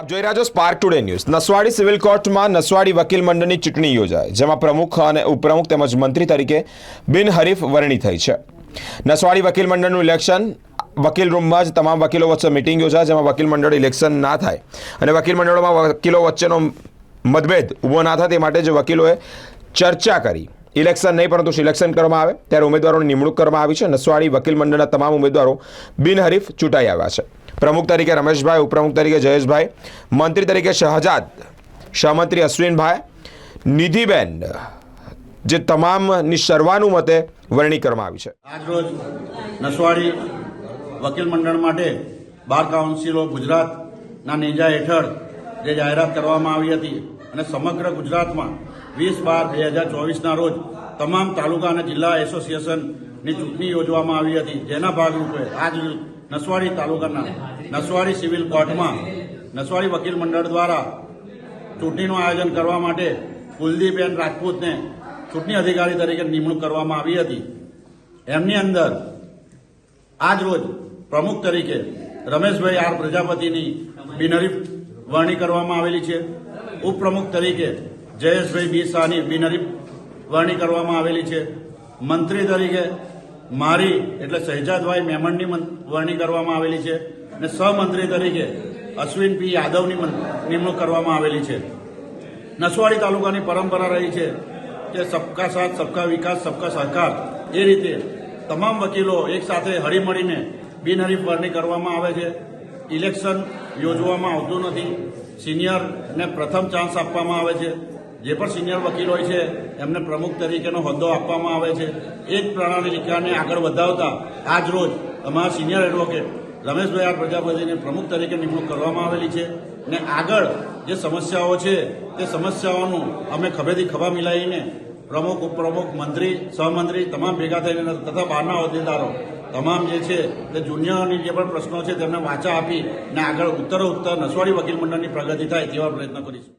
આપ જોઈ રહ્યા છો spark today news Naswadi civil કોર્ટમાં નસવાડી વકીલ મંડળની ચૂંટણી યોજાય, જેમાં પ્રમુખ અને ઉપપ્રમુખ તેમજ મંત્રી તરીકે બિનહરીફ વરણી થઈ છે. નસવાડી વકીલ મંડળનું ઇલેક્શન, વકીલ રૂમમાં જ તમામ વકીલો વચ્ચે મિટિંગ યોજાય, જેમાં વકીલ મંડળ ઇલેક્શન ના થાય. અને વકીલ મંડળોમાં વકીલો વચ્ચેનો મતભેદ ઊભો ના થાય, તે માટે જે વકીલોએ ચર્ચા કરી. ઇલેક્શન નહીં, પરંતુ સિલેક્શન કરવામાં આવે, ત્યારે ઉમેદવારોની નિમણૂક કરવામાં આવી છે. નસવાડી વકીલ મંડળના તમામ ઉમેદવારો બિનહરીફ ચૂંટાઈ આવ્યા છે. પ્રમુખ તરીકે રમેશભાઈ, ઉપપ્રમુખ તરીકે જયેશભાઈ, મંત્રી તરીકે શહજાદ, સહમંત્રી અશ્વિનભાઈ, નિધિબેન, જે તમામની સર્વાનુમતે વરણી કરવામાં આવી છે. આજરોજ નસવાડી વકીલ મંડળ માટે બાર કાઉન્સિલો ગુજરાતના નેજા હેઠળ જે જાહેરાત કરવામાં આવી હતી અને સમગ્ર ગુજરાતમાં વીસ બાર બે હજાર ચોવીસના રોજ તમામ તાલુકા અને જિલ્લા એસોસિએશનની ચૂંટણી યોજવામાં આવી હતી. જેના ભાગરૂપે આજ નસવાડી તાલુકાના નસવાડી સિવિલ કોર્ટમાં નસવાડી વકીલ મંડળ દ્વારા ચૂંટણીનું આયોજન કરવા માટે કુલદીપબેન રાજપૂતને ચૂંટણી અધિકારી તરીકે નિમણૂક કરવામાં આવી હતી. એમની અંદર આજ રોજ પ્રમુખ તરીકે રમેશભાઈ આર પ્રજાપતિની બિનહરીફ વરણી કરવામાં આવેલી છે. ઉપપ્રમુખ તરીકે જયેશભાઈ બી શાહની બિનહરીફ વરણી કરવામાં આવેલી છે. મંત્રી તરીકે મારી, એટલે શહેજાદભાઈ મેમણની વરણી કરવામાં આવેલી છે અને સહમંત્રી તરીકે અશ્વિન પી યાદવની નિમણૂક કરવામાં આવેલી છે. નસવાડી તાલુકાની પરંપરા રહી છે કે સબકા સાથ, સબકા વિકાસ, સબકા સહકાર, એ રીતે તમામ વકીલો એક સાથે હળીમળીને બિનહરીફ વરણી કરવામાં આવે છે. ઇલેક્શન યોજવામાં આવતું નથી. સિનિયરને પ્રથમ ચાન્સ આપવામાં આવે છે. જે પણ સિનિયર વકીલ હોય છે, એમને પ્રમુખ તરીકેનો હોદ્દો આપવામાં આવે છે. એ જ પ્રણાલિકાને આગળ વધાવતા આજ રોજ અમારા સિનિયર એડવોકેટ રમેશભાઈ આર પ્રજાપતિને પ્રમુખ તરીકે નિમણૂક કરવામાં આવેલી છે ને આગળ જે સમસ્યાઓ છે, તે સમસ્યાઓનું અમે ખભેથી ખભા મિલાવીને પ્રમુખ, ઉપપ્રમુખ, મંત્રી, સહમંત્રી તમામ ભેગા થઈને તથા બહારના હોદ્દેદારો તમામ જે છે તે જુનિયરની જે પણ પ્રશ્નો છે, તેમને વાંચા આપી ને આગળ ઉત્તરો ઉત્તર નસવાડી વકીલ મંડળની પ્રગતિ થાય તેવા પ્રયત્ન કરીશું.